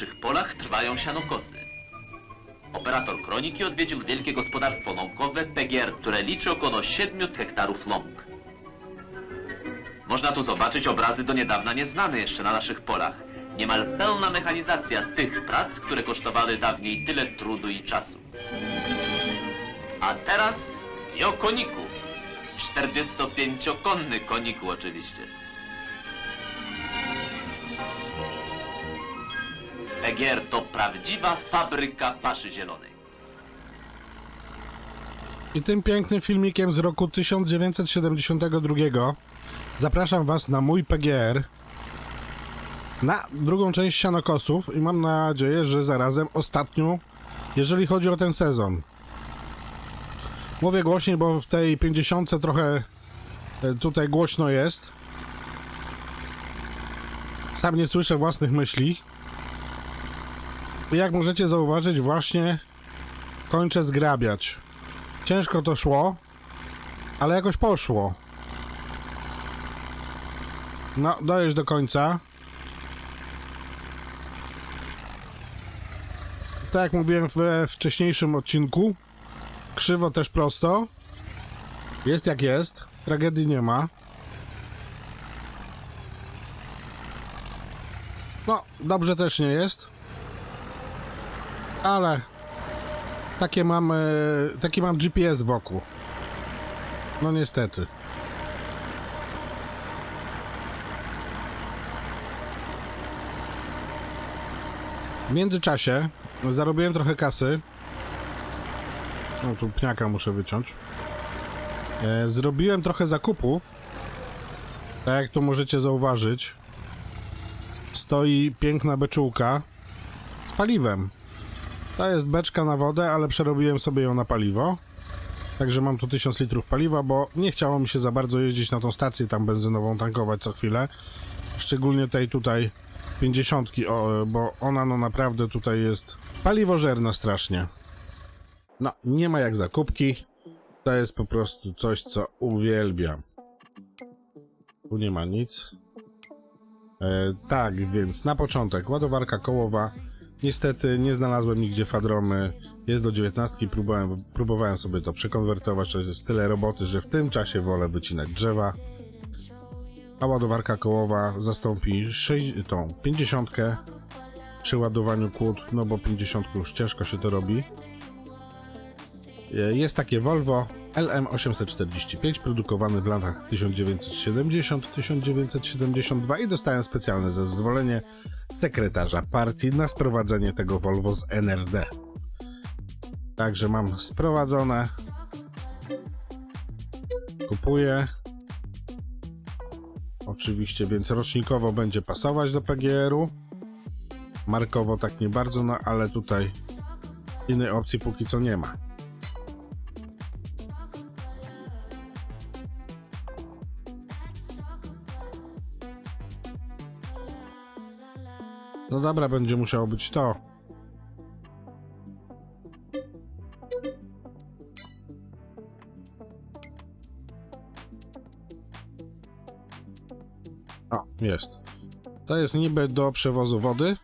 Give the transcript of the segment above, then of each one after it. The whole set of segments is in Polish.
naszych polach trwają sianokosy. Operator kroniki odwiedził wielkie gospodarstwo łąkowe PGR, które liczy około 7 hektarów łąk. Można tu zobaczyć obrazy do niedawna nieznane jeszcze na naszych polach. Niemal pełna mechanizacja tych prac, które kosztowały dawniej tyle trudu i czasu. A teraz i o koniku. 45-konny koniku oczywiście. PGR to prawdziwa fabryka paszy zielonej. I tym pięknym filmikiem z roku 1972 zapraszam Was na mój PGR na drugą część sianokosów i mam nadzieję, że zarazem ostatnią, jeżeli chodzi o ten sezon. Mówię głośniej, bo w tej 50 trochę e, tutaj głośno jest. Sam nie słyszę własnych myśli. Jak możecie zauważyć, właśnie kończę zgrabiać. Ciężko to szło, ale jakoś poszło. No, dojść do końca. Tak jak mówiłem we wcześniejszym odcinku, krzywo też prosto. Jest jak jest, tragedii nie ma. No, dobrze też nie jest. Ale takie mam, e, taki mam GPS wokół. No niestety. W międzyczasie zarobiłem trochę kasy. No tu pniaka muszę wyciąć. E, zrobiłem trochę zakupów. Tak jak tu możecie zauważyć. Stoi piękna beczułka z paliwem. To jest beczka na wodę, ale przerobiłem sobie ją na paliwo. Także mam tu 1000 litrów paliwa, bo nie chciało mi się za bardzo jeździć na tą stację tam benzynową, tankować co chwilę. Szczególnie tej tutaj 50, o, bo ona no naprawdę tutaj jest paliwożerna strasznie. No, nie ma jak zakupki. To jest po prostu coś, co uwielbiam. Tu nie ma nic. E, tak, więc na początek ładowarka kołowa. Niestety nie znalazłem nigdzie fadromy. Jest do 19, próbowałem, próbowałem sobie to przekonwertować. To jest tyle roboty, że w tym czasie wolę wycinać drzewa. A ładowarka kołowa zastąpi 6, tą 50 przy ładowaniu kłód, no bo 50 już ciężko się to robi. E, Jest takie Volvo LM845 produkowany w latach 1970-1972 i dostałem specjalne zezwolenie sekretarza partii na sprowadzenie tego Volvo z NRD. Także mam sprowadzone. Kupuję. Oczywiście, więc rocznikowo będzie pasować do PGR-u. Markowo tak nie bardzo, no ale tutaj innej opcji póki co nie ma. No dobra, będzie musiało być to. O, jest. To jest niby do przewozu wody,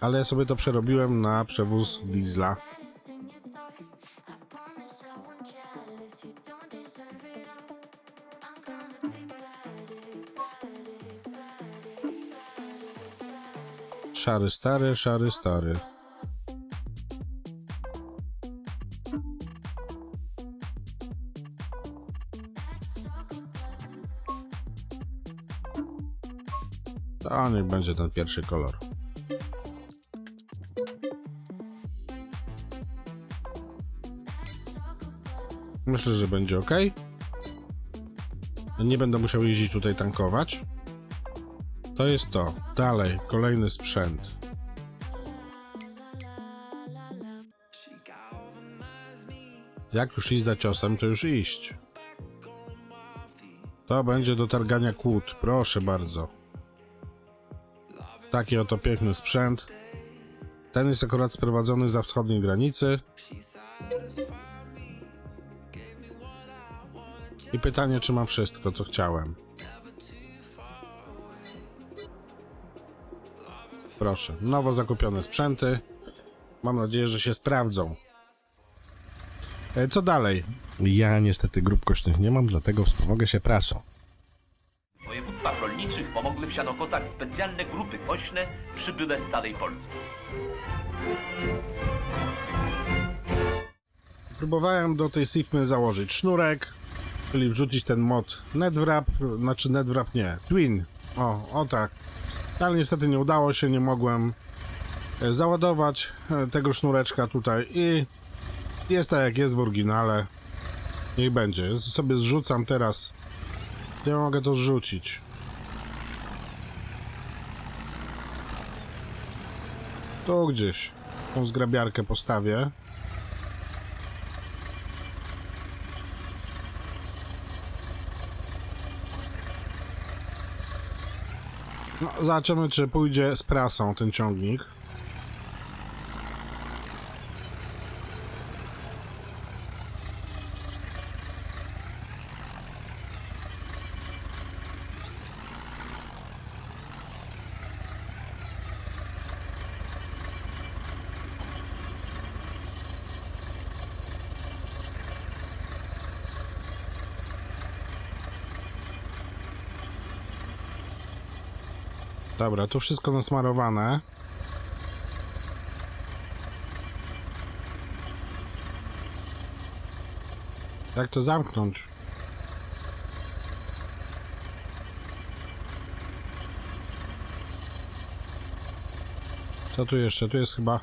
ale ja sobie to przerobiłem na przewóz diesla. Szary stary, szary stary. To niech będzie ten pierwszy kolor. Myślę, że będzie ok. Nie będę musiał jeździć tutaj tankować. To jest to. Dalej, kolejny sprzęt. Jak już iść za ciosem, to już iść. To będzie do targania kłód, proszę bardzo. Taki oto piękny sprzęt. Ten jest akurat sprowadzony za wschodniej granicy. I pytanie, czy mam wszystko, co chciałem. Proszę, nowo zakupione sprzęty. Mam nadzieję, że się sprawdzą. E, Co dalej? Ja niestety grup kośnych nie mam, dlatego wspomogę się prasą. W województwach rolniczych pomogły w Sianokozach specjalne grupy kośne przybyle z całej Polski. Próbowałem do tej Sigmy założyć sznurek, czyli wrzucić ten mod NetWrap, znaczy NetWrap nie, Twin. O, o tak. Ale niestety nie udało się, nie mogłem e, załadować e, tego sznureczka tutaj i jest tak jak jest w oryginale. Niech będzie. Sobie zrzucam teraz. Gdzie mogę to zrzucić? Tu gdzieś. Tą zgrabiarkę postawię. Zobaczymy, czy pójdzie z prasą ten ciągnik. Dobra, tu wszystko nasmarowane. Jak to zamknąć? Co tu jeszcze? Tu jest chyba...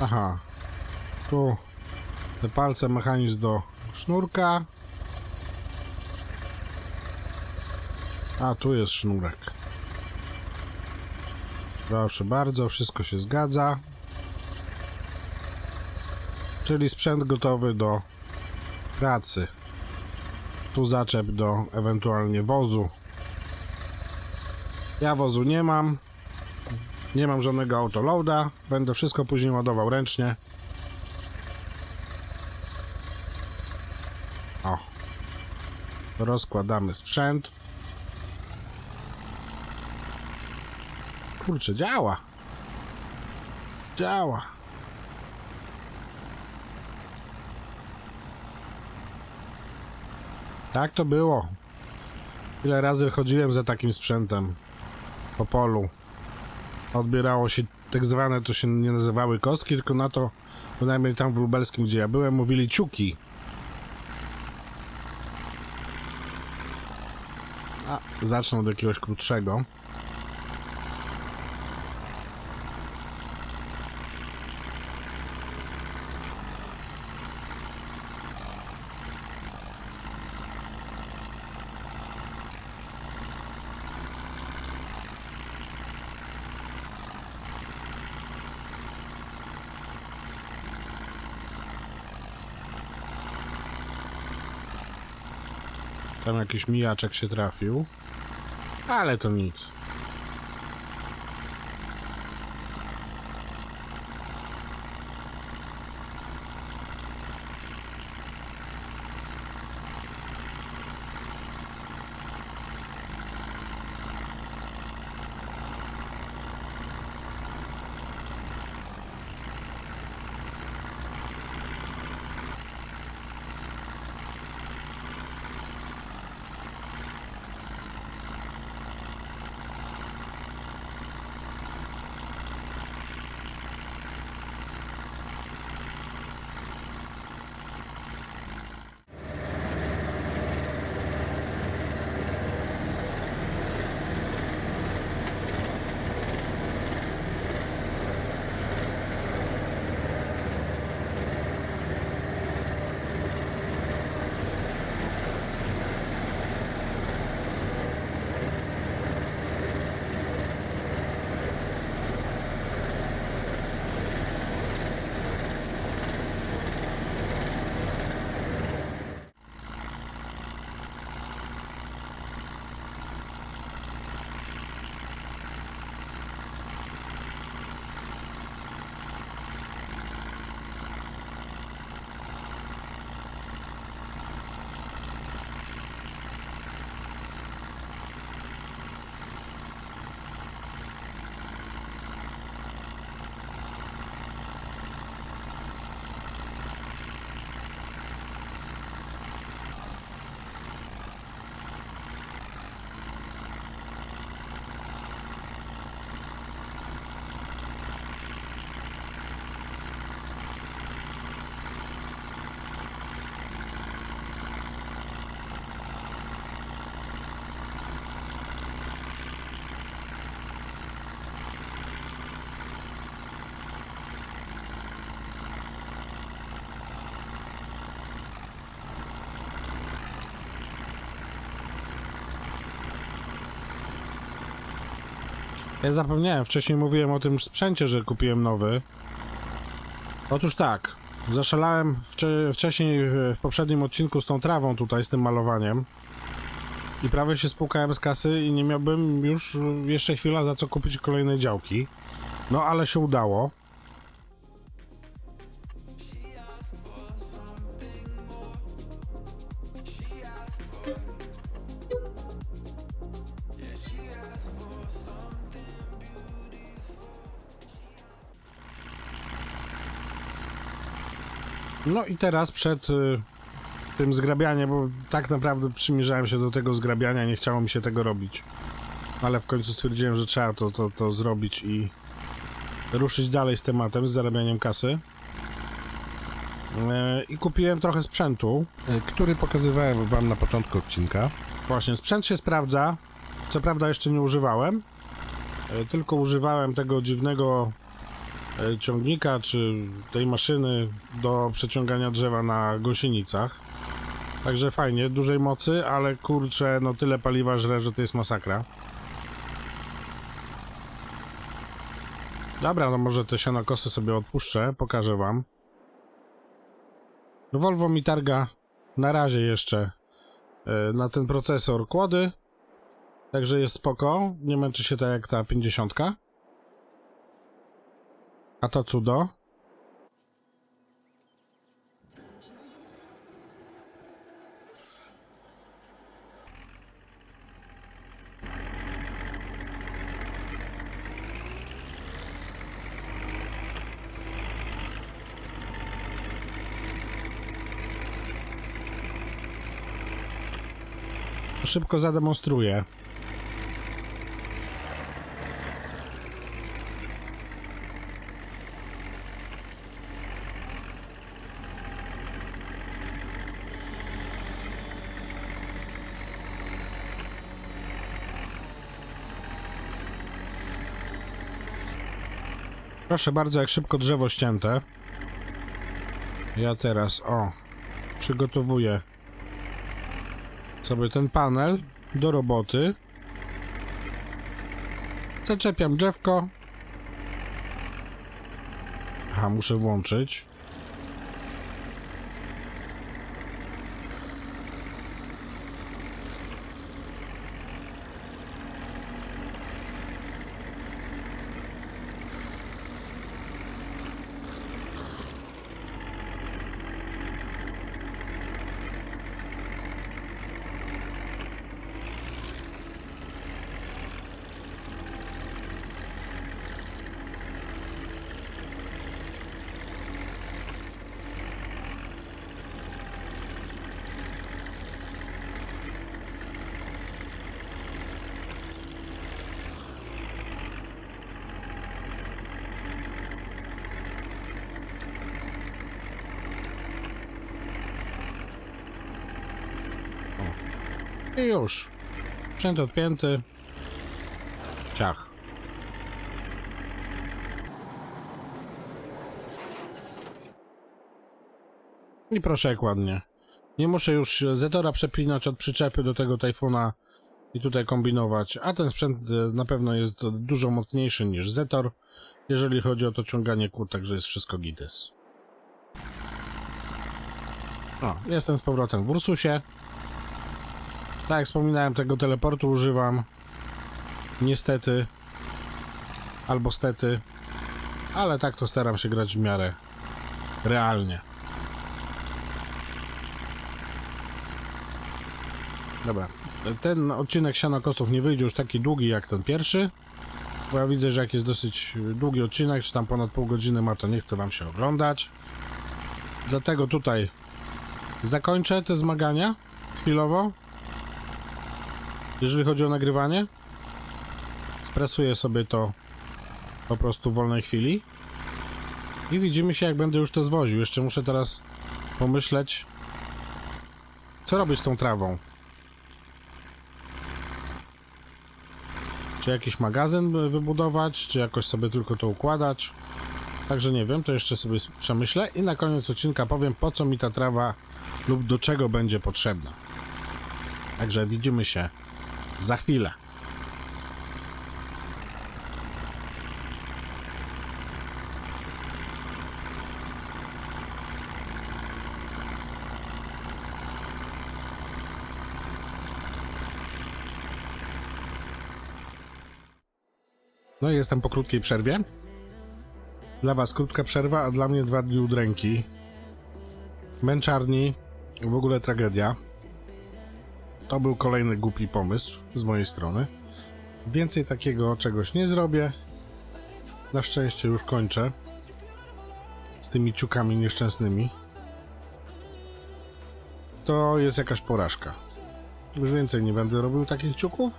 Aha. Tu te palce, mechanizm do sznurka. A, tu jest sznurek. Proszę bardzo, wszystko się zgadza. Czyli sprzęt gotowy do pracy. Tu zaczep do ewentualnie wozu. Ja wozu nie mam. Nie mam żadnego autoloada. Będę wszystko później ładował ręcznie. O. Rozkładamy sprzęt. Kurczę, działa. Działa. Tak to było. Ile razy chodziłem za takim sprzętem po polu. Odbierało się tak zwane, to się nie nazywały kostki, tylko na to, bynajmniej tam w lubelskim, gdzie ja byłem, mówili ciuki. A, zacznę od jakiegoś krótszego. Jakiś mijaczek się trafił. Ale to nic. Ja zapomniałem, wcześniej mówiłem o tym sprzęcie, że kupiłem nowy. Otóż tak, zaszalałem wcze- wcześniej w poprzednim odcinku z tą trawą tutaj, z tym malowaniem. I prawie się spłukałem z kasy i nie miałbym już jeszcze chwila za co kupić kolejnej działki. No ale się udało. No i teraz przed y, tym zgrabianiem, bo tak naprawdę przymierzałem się do tego zgrabiania, nie chciało mi się tego robić. Ale w końcu stwierdziłem, że trzeba to, to, to zrobić i ruszyć dalej z tematem, z zarabianiem kasy. E, I kupiłem trochę sprzętu, e, który pokazywałem wam na początku odcinka. Właśnie, sprzęt się sprawdza. Co prawda jeszcze nie używałem, e, tylko używałem tego dziwnego ciągnika, czy tej maszyny do przeciągania drzewa na gąsienicach. Także fajnie, dużej mocy, ale kurczę, no tyle paliwa żre, że to jest masakra. Dobra, no może te sianokosy sobie odpuszczę, pokażę wam. Volvo mi targa na razie jeszcze e, na ten procesor kłody. Także jest spoko, nie męczy się tak jak ta 50. A to cudo. Szybko zademonstruję. Proszę bardzo, jak szybko drzewo ścięte. Ja teraz, o, przygotowuję sobie ten panel do roboty. Zaczepiam drzewko. Aha, muszę włączyć. I już. Sprzęt odpięty. Ciach. I proszę jak ładnie. Nie muszę już Zetora przepinać od przyczepy do tego Tajfuna i tutaj kombinować, a ten sprzęt e, na pewno jest dużo mocniejszy niż Zetor, jeżeli chodzi o to ciąganie kół, także jest wszystko gites. O, jestem z powrotem w Ursusie. Tak jak wspominałem, tego teleportu używam. Niestety. Albo stety. Ale tak to staram się grać w miarę realnie. Dobra. Ten odcinek Sianokosów nie wyjdzie już taki długi jak ten pierwszy. Bo ja widzę, że jak jest dosyć długi odcinek, czy tam ponad pół godziny ma, to nie chce wam się oglądać. Dlatego tutaj zakończę te zmagania chwilowo. Jeżeli chodzi o nagrywanie, stresuję sobie to po prostu w wolnej chwili. I widzimy się, jak będę już to zwoził. Jeszcze muszę teraz pomyśleć, co robić z tą trawą. Czy jakiś magazyn wybudować, czy jakoś sobie tylko to układać. Także nie wiem, to jeszcze sobie przemyślę i na koniec odcinka powiem, po co mi ta trawa lub do czego będzie potrzebna. Także widzimy się za chwilę. No i jestem po krótkiej przerwie. Dla Was krótka przerwa, a dla mnie dwa dni udręki. Męczarni, w ogóle tragedia. To był kolejny głupi pomysł z mojej strony. Więcej takiego czegoś nie zrobię. Na szczęście już kończę z tymi ciukami nieszczęsnymi. To jest jakaś porażka. Już więcej nie będę robił takich ciuków.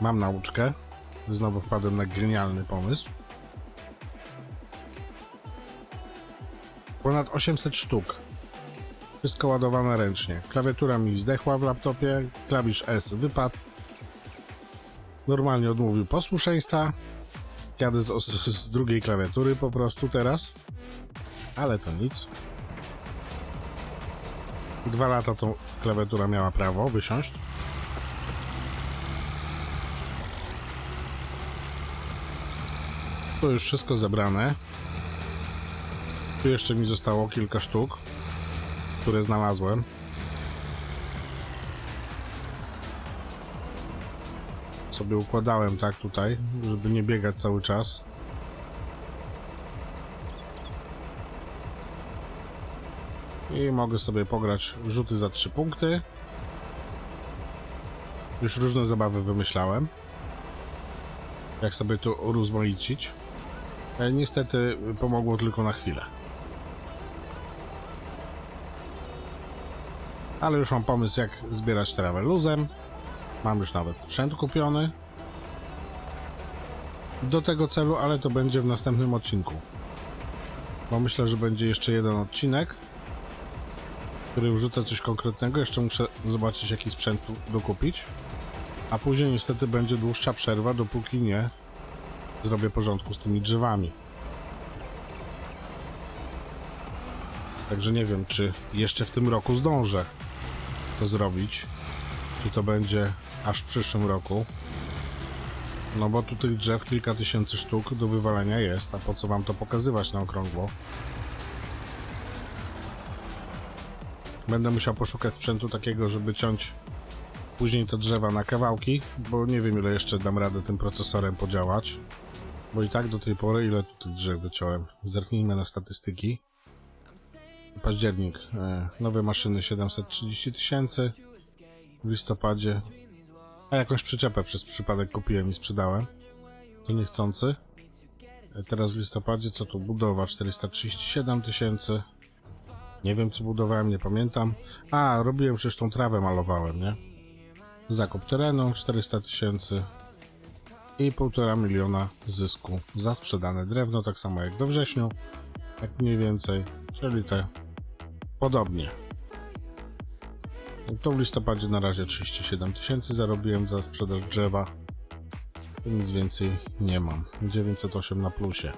Mam nauczkę. Znowu wpadłem na genialny pomysł. Ponad 800 sztuk. Wszystko ładowane ręcznie. Klawiatura mi zdechła w laptopie, klawisz S wypadł. Normalnie odmówił posłuszeństwa. Jadę z, z, drugiej klawiatury po prostu teraz. Ale to nic. Dwa lata tą klawiatura miała prawo wysiąść. Tu już wszystko zebrane. Tu jeszcze mi zostało kilka sztuk, które znalazłem. Sobie układałem tak tutaj, żeby nie biegać cały czas. I mogę sobie pograć rzuty za 3 punkty. Już różne zabawy wymyślałem. Jak sobie to urozmaicić. Ale niestety pomogło tylko na chwilę. Ale już mam pomysł jak zbierać trawę luzem. Mam już nawet sprzęt kupiony. Do tego celu, ale to będzie w następnym odcinku. Bo myślę, że będzie jeszcze jeden odcinek który wrzuca coś konkretnego. Jeszcze muszę zobaczyć, jaki sprzęt dokupić. A później niestety będzie dłuższa przerwa, dopóki nie zrobię porządku z tymi drzewami. Także nie wiem, czy jeszcze w tym roku zdążę to zrobić. Czy to będzie aż w przyszłym roku. No bo tu tych drzew kilka tysięcy sztuk do wywalenia jest, a po co wam to pokazywać na okrągło? Będę musiał poszukać sprzętu takiego, żeby ciąć później te drzewa na kawałki, bo nie wiem ile jeszcze dam radę tym procesorem podziałać. Bo i tak do tej pory ile tu tych drzew wyciąłem. Zerknijmy na statystyki. Październik. E, nowe maszyny 730 tysięcy w listopadzie. A jakąś przyczepę przez przypadek kupiłem i sprzedałem. To niechcący. E, teraz w listopadzie co tu? Budowa 437 tysięcy. Nie wiem, co budowałem, nie pamiętam. A, robiłem przecież tą trawę, malowałem, nie? Zakup terenu 400 tysięcy i 1,5 miliona zysku za sprzedane drewno, tak samo jak we wrześniu, jak mniej więcej, czyli te podobnie. To w listopadzie na razie 37 tysięcy zarobiłem za sprzedaż drzewa. Nic więcej nie mam. 908 na plusie.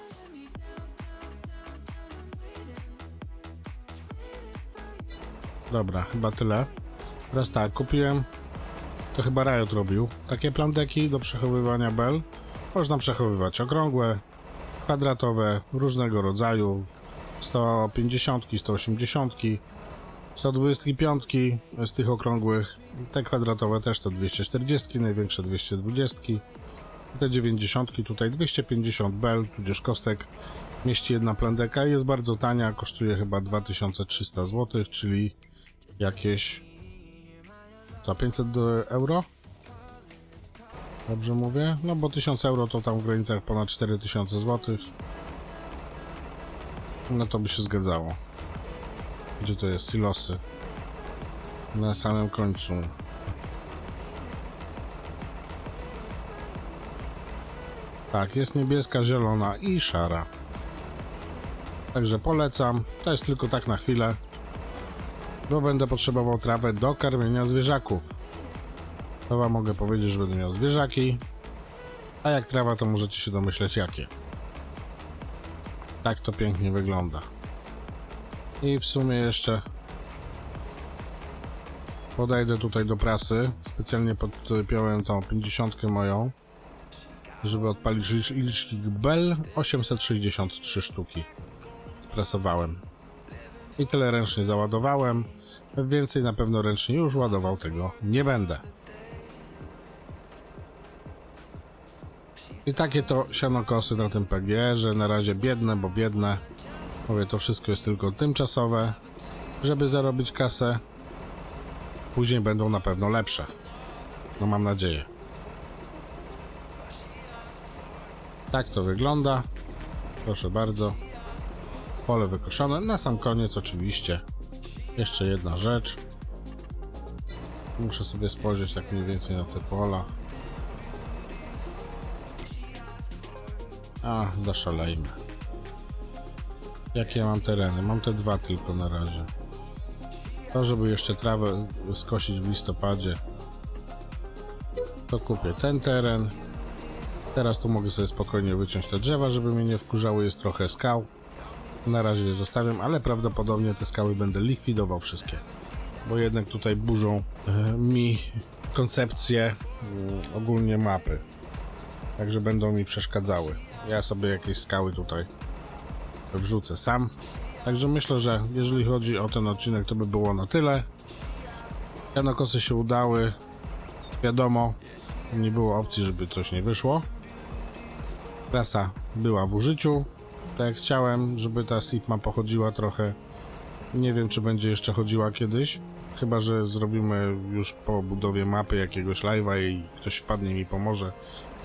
Dobra, chyba tyle. Teraz tak, kupiłem, to chyba Riot robił, takie plandeki do przechowywania bel. Można przechowywać okrągłe, kwadratowe, różnego rodzaju, 150, 180, 125 z tych okrągłych, te kwadratowe też to 240, największe 220, te 90 tutaj 250 bel, tudzież kostek mieści jedna plandeka jest bardzo tania, kosztuje chyba 2300 zł, czyli jakieś za 500 do euro? Dobrze mówię? No bo 1000 euro to tam w granicach ponad 4000 zł. No to by się zgadzało. Gdzie to jest? Silosy. Na samym końcu. Tak, jest niebieska, zielona i szara. Także polecam. To jest tylko tak na chwilę bo będę potrzebował trawę do karmienia zwierzaków. To wam mogę powiedzieć, że będę miał zwierzaki, a jak trawa to możecie się domyśleć jakie. Tak to pięknie wygląda. I w sumie jeszcze podejdę tutaj do prasy. Specjalnie podpiąłem tą 50 moją, żeby odpalić licz- licznik Bell 863 sztuki. Sprasowałem. I tyle ręcznie załadowałem. Więcej na pewno ręcznie już ładował tego nie będę. I takie to sianokosy na tym PG, że na razie biedne, bo biedne. Mówię, to wszystko jest tylko tymczasowe, żeby zarobić kasę. Później będą na pewno lepsze. No mam nadzieję. Tak to wygląda. Proszę bardzo. Pole wykoszone. Na sam koniec oczywiście. Jeszcze jedna rzecz. Muszę sobie spojrzeć tak mniej więcej na te pola. A, zaszalejmy. Jakie ja mam tereny? Mam te dwa tylko na razie. To, żeby jeszcze trawę skosić w listopadzie, to kupię ten teren. Teraz tu mogę sobie spokojnie wyciąć te drzewa, żeby mnie nie wkurzały. Jest trochę skał. Na razie je zostawiam, ale prawdopodobnie te skały będę likwidował wszystkie. Bo jednak tutaj burzą e, mi koncepcję mm, ogólnie mapy. Także będą mi przeszkadzały. Ja sobie jakieś skały tutaj wrzucę sam. Także myślę, że jeżeli chodzi o ten odcinek, to by było na tyle. Janokosy się udały. Wiadomo, nie było opcji, żeby coś nie wyszło. Prasa była w użyciu. Tak jak chciałem, żeby ta Sigma pochodziła trochę. Nie wiem, czy będzie jeszcze chodziła kiedyś. Chyba, że zrobimy już po budowie mapy jakiegoś live'a i ktoś wpadnie mi pomoże.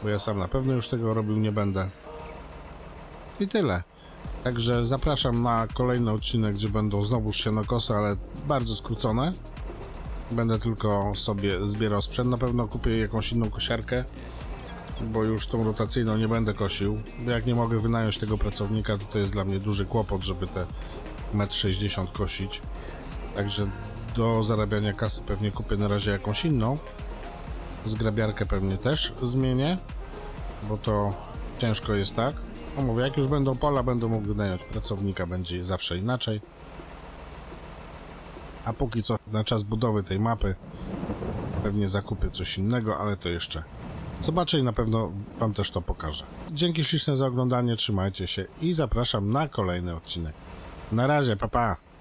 Bo ja sam na pewno już tego robił nie będę. I tyle. Także zapraszam na kolejny odcinek, gdzie będą znowu sianokosy, ale bardzo skrócone. Będę tylko sobie zbierał sprzęt. Na pewno kupię jakąś inną kosiarkę, bo już tą rotacyjną nie będę kosił. Jak nie mogę wynająć tego pracownika, to to jest dla mnie duży kłopot, żeby te 1,60 m kosić. Także do zarabiania kasy pewnie kupię na razie jakąś inną. Zgrabiarkę pewnie też zmienię, bo to ciężko jest tak. No mówię, jak już będą pola, będę mógł wynająć pracownika, będzie zawsze inaczej. A póki co, na czas budowy tej mapy, pewnie zakupię coś innego, ale to jeszcze zobaczę i na pewno Wam też to pokażę. Dzięki śliczne za oglądanie, trzymajcie się i zapraszam na kolejny odcinek. Na razie, pa pa!